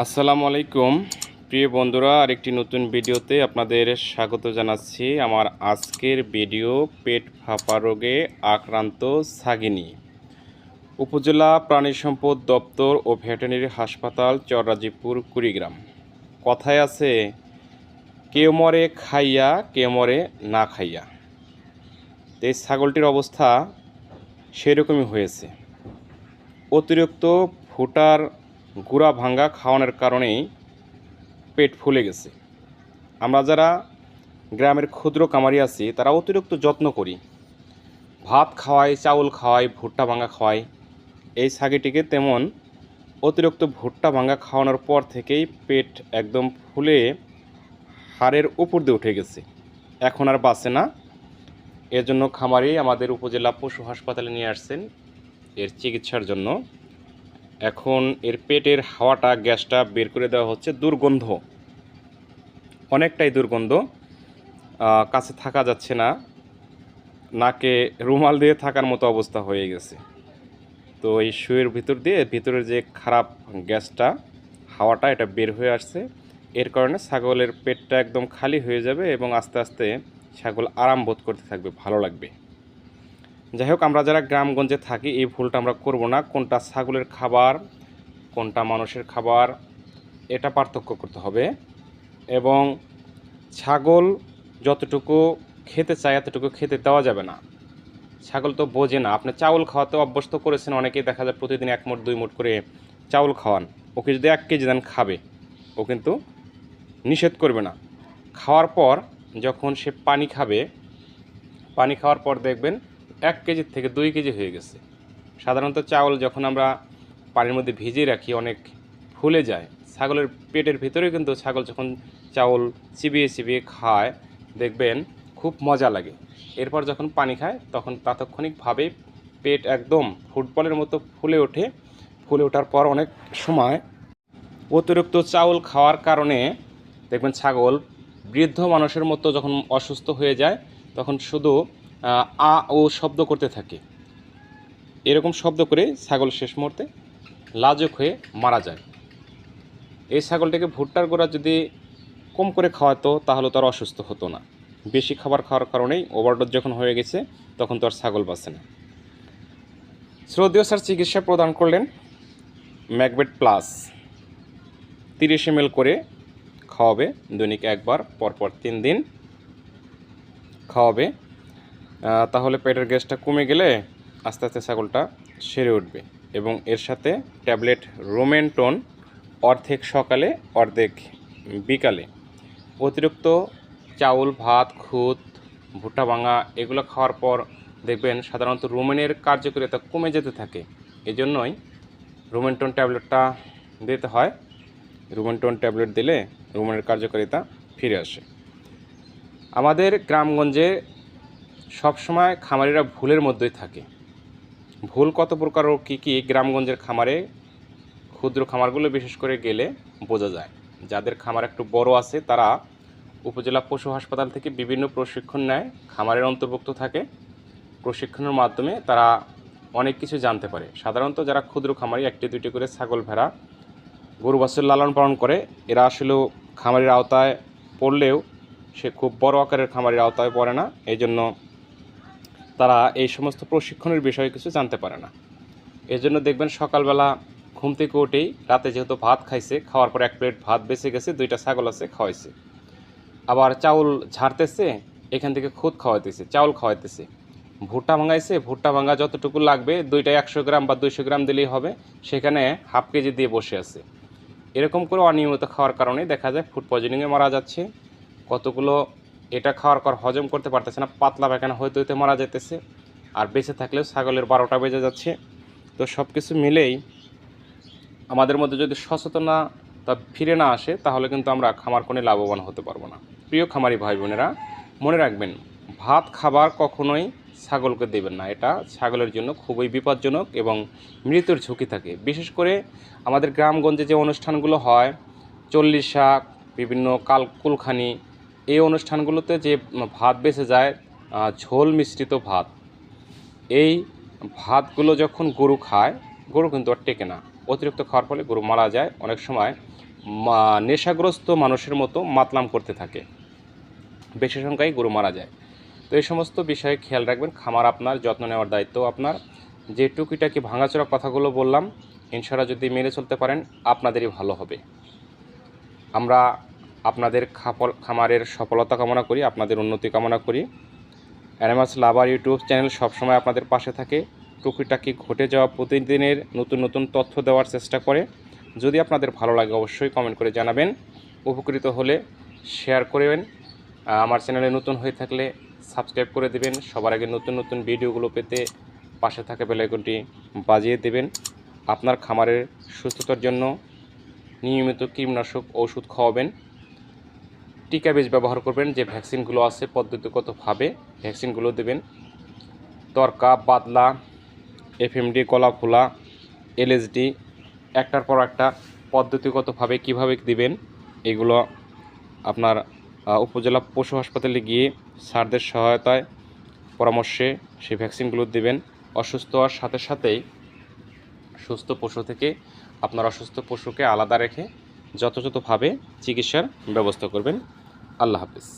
আসসালামু আলাইকুম। প্রিয় বন্ধুরা, আরেকটি নতুন ভিডিওতে আপনাদের স্বাগত জানাচ্ছি। আমার আজকের ভিডিও পেট ফাঁপা রোগে আক্রান্ত ছাগিনী উপজেলা প্রাণী সম্পদ দপ্তর ও ভেটেরিনারি হাসপাতাল, চররাজিপুর, কুড়িগ্রাম। কথায় আছে, কেউ মরে খাইয়া, কেউ মরে না খাইয়া। এই ছাগলটির অবস্থা সেরকমই হয়েছে। অতিরিক্ত ফুটার গুঁড়া ভাঙ্গা খাওয়ানোর কারণেই পেট ফুলে গেছে। আমরা যারা গ্রামের ক্ষুদ্র কামারি আছি, তারা অতিরিক্ত যত্ন করি। ভাত খাওয়াই, চাউল খাওয়াই, ভুট্টা ভাঙ্গা খাওয়াই, এই ছাগিটিকে তেমন অতিরিক্ত ভুট্টা ভাঙ্গা খাওয়ানোর পর থেকেই পেট একদম ফুলে হাড়ের উপর দিয়ে উঠে গেছে। এখন আর বাঁচে না। এর জন্য খামারি আমাদের উপজেলা পশু হাসপাতালে নিয়ে আসছেন। এর চিকিৎসার জন্য এখন এর পেটের হাওয়াটা, গ্যাসটা বের করে দেওয়া হচ্ছে দুর্গন্ধ। অনেকটাই দুর্গন্ধ। কাছে থাকা যাচ্ছে না। নাকে রুমাল দিয়ে থাকার মতো অবস্থা হয়ে গেছে। তো এই শুয়ের ভিতর দিয়ে ভিতরের যে খারাপ গ্যাসটা, হাওয়াটা, এটা বের হয়ে আসছে। এর কারণে ছাগলের পেটটা একদম খালি হয়ে যাবে এবং আস্তে আস্তে ছাগল আরাম বোধ করতে থাকবে, ভালো লাগবে। যাই হোক, আমরা যারা গ্রামগঞ্জে থাকি, এই ভুলটা আমরা করব না। কোনটা ছাগলের খাবার, কোনটা মানুষের খাবার, এটা পার্থক্য করতে হবে। এবং ছাগল যতটুকু খেতে চায়, এতটুকু খেতে দেওয়া যাবে না। ছাগল তো বোঝে না। আপনি চাউল খাওয়াতে অভ্যস্ত করেছেন, অনেকেই দেখা যায় প্রতিদিন এক মুঠ দুই মুঠ করে চাউল খাওয়ান। ওকে যদি এক কেজি দেন, খাবে। ও কিন্তু নিষেধ করবে না। খাওয়ার পর যখন সে পানি খাবে, পানি খাওয়ার পর দেখবেন এক কেজির থেকে দুই কেজি হয়ে গেছে। সাধারণত চাউল যখন আমরা পানির মধ্যে ভিজিয়ে রাখি, অনেক ফুলে যায়। ছাগলের পেটের ভিতরে কিন্তু ছাগল যখন চাউল চিবিয়ে চিবিয়ে খায়, দেখবেন খুব মজা লাগে। এরপর যখন পানি খায়, তখন তাৎক্ষণিকভাবে পেট একদম ফুটবলের মতো ফুলে ওঠে। ফুলে ওঠার পর অনেক সময় অতিরিক্ত চাউল খাওয়ার কারণে দেখবেন ছাগল বৃদ্ধ মানুষের মতো যখন অসুস্থ হয়ে যায়, তখন শুধু আ, ও শব্দ করতে থাকে। এরকম শব্দ করে ছাগল শেষ মুহূর্তে লাজুক হয়ে মারা যায়। এই ছাগলটাকে ভুট্টার গোড়া যদি কম করে খাওয়াতো, তাহলে তার অসুস্থ হতো না। বেশি খাবার খাওয়ার কারণেই ওভারডোজ যখন হয়ে গেছে, তখন তো আর ছাগল বাঁচে না। শ্রদ্ধেয় স্যার চিকিৎসা প্রদান করলেন ম্যাকবেট প্লাস। তিরিশ এম করে খাওয়াবে, দৈনিক একবার, পরপর তিন দিন খাওয়াবে। তাহলে পেটের গ্যাসটা কমে গেলে আস্তে আস্তে ছাগলটা সেরে উঠবে। এবং এর সাথে ট্যাবলেট রোমেন্টন অর্ধেক সকালে, অর্ধেক বিকালে। অতিরিক্ত চাউল, ভাত, খুদ, ভুট্টা ভাঙা এগুলো খাওয়ার পর দেখবেন সাধারণত রোমেনের কার্যকারিতা কমে যেতে থাকে। এই জন্যই রোমেন্টন ট্যাবলেটটা দিতে হয়। রোমেন্টন ট্যাবলেট দিলে রোমেনের কার্যকারিতা ফিরে আসে। আমাদের গ্রামগঞ্জে সবসময় খামারিরা ভুলের মধ্যেই থাকে। ভুল কত প্রকার ও কী কী গ্রামগঞ্জের খামারে ক্ষুদ্র খামারগুলো বিশেষ করে গেলে বোঝা যায়। যাদের খামার একটু বড় আছে, তারা উপজেলা পশু হাসপাতাল থেকে বিভিন্ন প্রশিক্ষণ নেয়, খামারের অন্তর্ভুক্ত থাকে। প্রশিক্ষণের মাধ্যমে তারা অনেক কিছু জানতে পারে। সাধারণত যারা ক্ষুদ্র খামারি, একটি, দুইটি করে ছাগল ভেড়া, গরু, বাছুর লালন পালন করে, এরা আসলেও খামারের আওতায় পড়লেও সে খুব বড় আকারের খামারের আওতায় পড়ে না। এই জন্য তারা এই সমস্ত প্রশিক্ষণের বিষয়ে কিছু জানতে পারে না। এই জন্য দেখবেন সকালবেলা ঘুম থেকে উঠেই রাতে যেহেতু ভাত খাইছে, খাওয়ার পর এক প্লেট ভাত বেঁচে গেছে, দুইটা ছাগল আছে, খাওয়াইছে। আবার চাউল ঝাড়তেছে, এখান থেকে খুদ খাওয়াইতেছে, চাউল খাওয়াইতেছে। ভুট্টা ভাঙাইছে, ভুট্টা ভাঙা যতটুকু লাগবে, দুইটা একশো গ্রাম বা দুইশো গ্রাম দিলেই হবে, সেখানে হাফ কেজি দিয়ে বসে আছে। এরকম করে অনিয়মিত খাওয়ার কারণে দেখা যায় ফুড পয়জনিংয়ে মারা যাচ্ছে। কতগুলো এটা খাওয়ার পর হজম করতে পারতেছে না, পাতলা পায়খানা হইতে হইতে মারা যেতেছে আর বেঁচে থাকলেও ছাগলের বারোটা বেজে যাচ্ছে। তো সব কিছু মিলেই আমাদের মধ্যে যদি সচেতনতা ফিরে না আসে, তাহলে কিন্তু আমরা খামার কোণে লাভবান হতে পারব না। প্রিয় খামারি ভাই বোনেরা, মনে রাখবেন, ভাত খাবার কখনোই ছাগলকে দেবেন না। এটা ছাগলের জন্য খুবই বিপজ্জনক এবং মৃত্যুর ঝুঁকি থাকে। বিশেষ করে আমাদের গ্রামগঞ্জে যে অনুষ্ঠানগুলো হয়, চল্লিশ শাক, বিভিন্ন কাল কুলখানি এই অনুষ্ঠানগুলোতে যে ভাত বেঁচে যায় ঝোল মিশ্রিত ভাত, এই ভাতগুলো যখন গরু খায়, গরু কিন্তু আর টেকে না। অতিরিক্ত খাওয়ার ফলে গরু মারা যায়। অনেক সময় নেশাগ্রস্ত মানুষের মতো মাতলাম করতে থাকে। বেশি সংখ্যায় গরু মারা যায়। তো এই সমস্ত বিষয়ে খেয়াল রাখবেন। খামার আপনার, যত্ন নেওয়ার দায়িত্ব আপনার। যে টুকিটাকি ভাঙাচোরা কথাগুলো বললাম ইনশাল্লাহ যদি মেনে চলতে পারেন, আপনাদেরই ভালো হবে। আমরা আপনাদের খামারের সফলতা কামনা করি, আপনাদের উন্নতি কামনা করি। অ্যানিমাস লাভার ইউটিউব চ্যানেল সবসময় আপনাদের পাশে থাকে। টুকিটাকি ঘটে যাওয়া প্রতিদিনের নতুন নতুন তথ্য দেওয়ার চেষ্টা করে। যদি আপনাদের ভালো লাগে অবশ্যই কমেন্ট করে জানাবেন। উপকৃত হলে শেয়ার করবেন আমার চ্যানেলে নতুন হয়ে থাকলে সাবস্ক্রাইব করে দেবেন। সবার আগে নতুন নতুন ভিডিওগুলো পেতে পাশে থাকা বেলাইকনটি বাজিয়ে দেবেন। আপনার খামারের সুস্থতার জন্য নিয়মিত কীটনাশক ওষুধ খাওয়াবেন। টিকা বীজ ব্যবহার করবেন যে ভ্যাকসিনগুলো আছে পদ্ধতিগতভাবে ভ্যাকসিনগুলো দেবেন। তরকা, বাদলা, এফএমডি কলা ফোলা এলএসডি, একটার পর একটা পদ্ধতিগতভাবে কীভাবে দিবেন এগুলো আপনার উপজেলা পশু হাসপাতালে গিয়ে স্যারদের সহায়তায় পরামর্শে সেই ভ্যাকসিনগুলো দেবেন। অসুস্থ হওয়ার সাথে সাথেই সুস্থ পশু থেকে আপনার অসুস্থ পশুকে আলাদা রেখে যথাযথভাবে চিকিৎসার ব্যবস্থা করবেন। আল্লাহ হাফিজ।